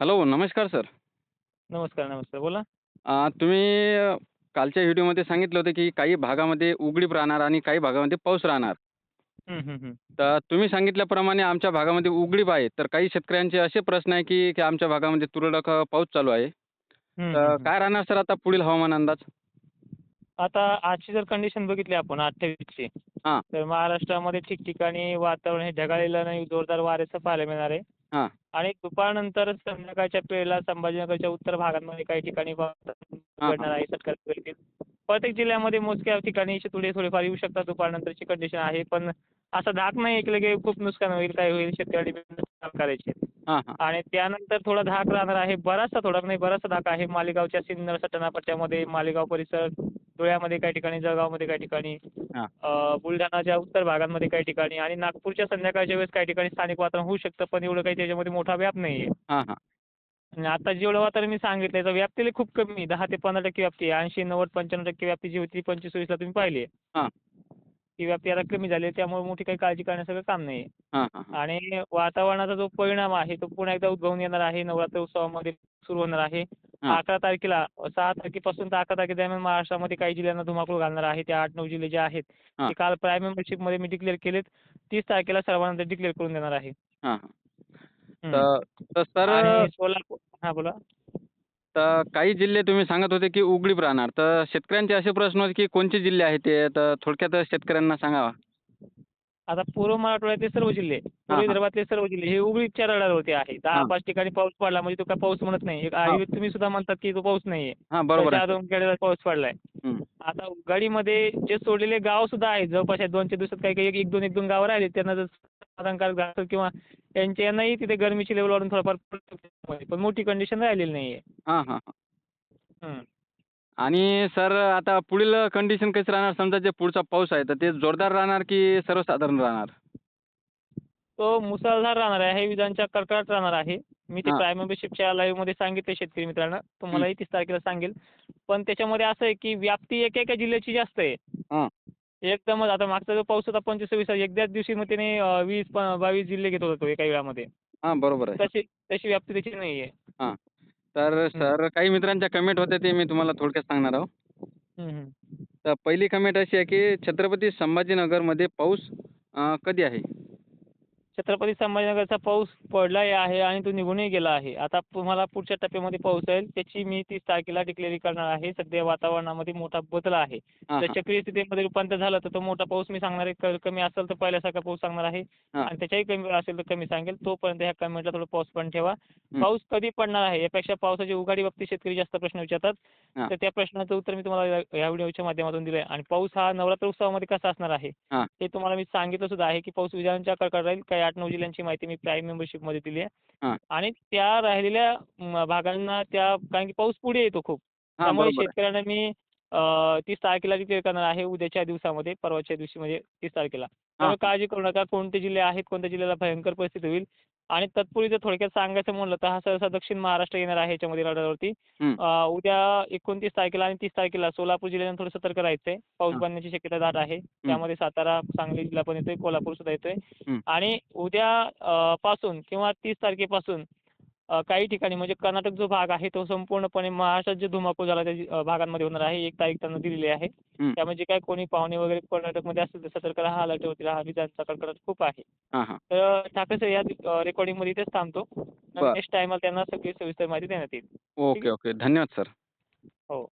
Hello नमस्कार sir नमस्कार, नमस्कार. बोला. अ, तुम्ही अ, कालच्या व्हिडिओमध्ये सांगितलं होतं की काही भागामध्ये उघडीप राहणार आणि काही भागामध्ये पाऊस राहणार. तर तुम्ही सांगितल्याप्रमाणे आमच्या भागामध्ये उघडीप आहे. तर काही शेतकऱ्यांचे असे प्रश्न आहे की की आमच्या भागामध्ये तुरळक अ, पाऊस चालू आहे. तर. काय राहणार सर आता पुढील हवामान अंदाज? आता आजची जर कंडिशन बघितली आपण 28ची हां. तर महाराष्ट्रामध्ये ठिकठिकाणी वातावरण हे ढगाळलेलं आणि जोरदार वाऱ्याचं पाहायला मिळणार आहे. हां. आणि दुपारनंतर संध्याकाळच्या वेळेला संभाजीनगरच्या उत्तर भागांमध्ये काही ठिकाणी. आहे. येतील. प्रत्येक जिल्ह्यामध्ये मोजक्या ठिकाणी थोडे थोडेफार येऊ शकतात दुपारनंतरची कंडिशन आहे. पण असा धाक नाही की लगे खूप नुकसान होईल, काय होईल शेतकऱ्यांनी काम करायचे. आणि त्यानंतर थोडा धाक राहणार आहे. बराचसा थोडा नाही बराचसा धाक आहे. मालेगावच्या सिन्नर सटाणा पट्ट्यामध्ये, मालेगाव परिसर, धुळ्यामध्ये काही ठिकाणी, जळगावमध्ये काही ठिकाणी, बुलढाणाच्या उत्तर भागांमध्ये काही ठिकाणी आणि नागपूरच्या संध्याकाळच्या वेळेस काही ठिकाणी स्थानिक वातावरण होऊ शकतं. पण एवढं काही त्याच्यामध्ये मोठा व्याप नाहीये. आणि आता जेवढं वातावरण मी सांगितलं याचं व्याप्ती लई खूप कमी. 10 ते 15% व्याप्ती आहे. 80, 90, 95% व्याप्ती जी होती ती 25-26ला तुम्ही पाहिली आहे. ती व्याप्ती आता कमी झाली. त्यामुळे मोठी काही काळजी करण्यासारखं काम नाहीये. हां, हां, हां. आणि वातावरणाचा जो परिणाम आहे तो पुन्हा एकदा उद्भवून येणार आहे. नवरात्र उत्सवामध्ये सुरू होणार आहे. 11 तारखेला 6 तारखेपासून तर 11 तारखेदरम्यान महाराष्ट्रामध्ये काही जिल्ह्यांना धुमाकूळ घालणार आहे. ते 8-9 जिल्हे जे आहेत. ते काल प्राईम मेंबरशिपमध्ये मी डिक्लेअर केलेत. 30 तारखेला सर्वांना डिक्लेअर करून देणार आहे. सोलापूर हां, बोला. तर काही जिल्हे तुम्ही सांगत होते की उघडीप राहणार. तर शेतकऱ्यांचे असे प्रश्न होते की कोणते जिल्हे आहेत ते? तर थोडक्यात शेतकऱ्यांना सांगावा. आता पूर्व मराठवाड्यातले सर्व जिल्हे, पूर्व. विदर्भातले सर्व जिल्हे हे उघडीपच्या रडारवरती आहे. हां. 10-5 ठिकाणी पाऊस पडला म्हणजे तो काय पाऊस म्हणत नाही. एक. आहे तुम्ही सुद्धा म्हणतात की तो पाऊस नाहीये. हां, बरोबर त्याच्या आहे. दोन पाऊस पडलाय. आता उघाडीमध्ये जे सोडलेले गाव सुद्धा आहेत जवळपास 1-2च्या दिवसात काही काही 1-2 1-2 गावं राहिली त्यांना जर समाधानकारक असेल किंवा त्यांच्या यांनाही तिथे गरमीची लेवल वाढून थोडंफार पण मोठी कंडिशन राहिलेली नाहीये. हां, हां, हां. हं. आणि सर आता पुढील कंडिशन कशी राहणार? समजा जे पुढचा पाऊस आहे तर ते जोरदार राहणार की सर्वसाधारण राहणार? तो मुसळधार राहणार आहे. विजांच्या कडकडाट राहणार आहे. मी ते हां. प्राईम मेंबरशिपच्या लाईव्हमध्ये सांगितले शेतकरी मित्रांनो. तुम्हालाही 30 तारखेला सांगेल. पण त्याच्यामध्ये असं आहे की व्याप्ती एका एका जिल्ह्याची जास्त आहे. एकदमच आता मागचा जो पाऊस होता 25-26 एकदाच दिवशी मग त्याने अ, 20 प 22 जिल्हे घेत होता तो एका वेळामध्ये. हां, बरोबर आहे. तशी तशी व्याप्ती त्याची नाहीये. हां. तर. सर काही मित्रांच्या कमेंट होत्या ते मी तुम्हाला थोडक्यात सांगणार आहो. हं, हं. तर पहिली कमेंट अशी आहे की छत्रपती संभाजीनगरमध्ये पाऊस अ, कधी आहे? छत्रपती संभाजीनगरचा पाऊस पडलाही आहे आणि तो निघूनही गेला आहे. आता तुम्हाला पुढच्या टप्प्यामध्ये पाऊस येईल त्याची मी 30 तारखेला डिक्लेअर करणार आहे. सध्या वातावरणामध्ये मोठा बदल आहे. जर. चक्रीय स्थितीमध्ये रूपांतर झालं तर तो मोठा पाऊस मी सांगणार आहे. कमी असेल तर पहिल्यासारखा पाऊस सांगणार आहे. आणि त्याच्याही कमी असेल तर कमी सांगेल. तोपर्यंत ह्या कमेंटला थोडं पॉज पण ठेवा. पाऊस कधी पडणार आहे यापेक्षा पावसाची उघाडी बाबतीत शेतकरी जास्त प्रश्न विचारतात. तर त्या प्रश्नाचं उत्तर मी तुम्हाला या व्हिडिओच्या माध्यमातून दिलं आहे. आणि पाऊस हा नवरात्र उत्सवामध्ये कसा असणार आहे हां. तुम्हाला मी सांगितलं सुद्धा आहे की पाऊस विजांच्या कडकडाट राहील. काही 8-9 जिल्ह्यांची माहिती मी प्राईम मेंबरशिपमध्ये दिली आहे. आणि त्या राहिलेल्या भागांना त्या कारण की पाऊस पुढे येतो खूप. त्यामुळे. शेतकऱ्यांना मी 30 तारखेला डिक्लेअर करणार आहे उद्याच्या दिवसामध्ये, परवाच्या दिवशी म्हणजे 30 तारखेला. त्यामुळे हां. काळजी करू नका. कोणते जिल्हे आहेत, कोणत्या जिल्ह्याला भयंकर परिस्थिती होईल. आणि तत्पूर्वी जर थोडक्यात सांगायचं म्हणलं तर हा सहसा दक्षिण महाराष्ट्र येणार आहे याच्यामध्ये रडारवरती. उद्या 29 तारखेला आणि 30 तारखेला सोलापूर जिल्ह्यानं थोडं सतर्क राहायचं आहे. पाऊस. पडण्याची शक्यता दाट आहे. त्यामध्ये सातारा, सांगली जिल्हा पण येतोय, कोल्हापूर सुद्धा येतोय. आणि उद्या पासून किंवा 30 तारखेपासून काही ठिकाणी म्हणजे कर्नाटक जो भाग आहे तो संपूर्णपणे महाराष्ट्रात जे धुमाकूळ झाला त्या भागांमध्ये होणार आहे. 1 तारीख त्यांना दिलेली आहे. हं. त्यामुळे जे काही कोणी पाहुणे वगैरे कर्नाटकमध्ये असतील तर सतर्क राहा, अलर्टवरती राहा. विजांचा कडकडाट खूप आहे. हां, हां. तर ठाकरे सर या अ, रेकॉर्डिंगमध्ये इथेच थांबतो. नेक्स्ट टाईमला त्यांना सगळी सविस्तर माहिती देण्यात येईल. ओके? ओके. धन्यवाद सर. हो.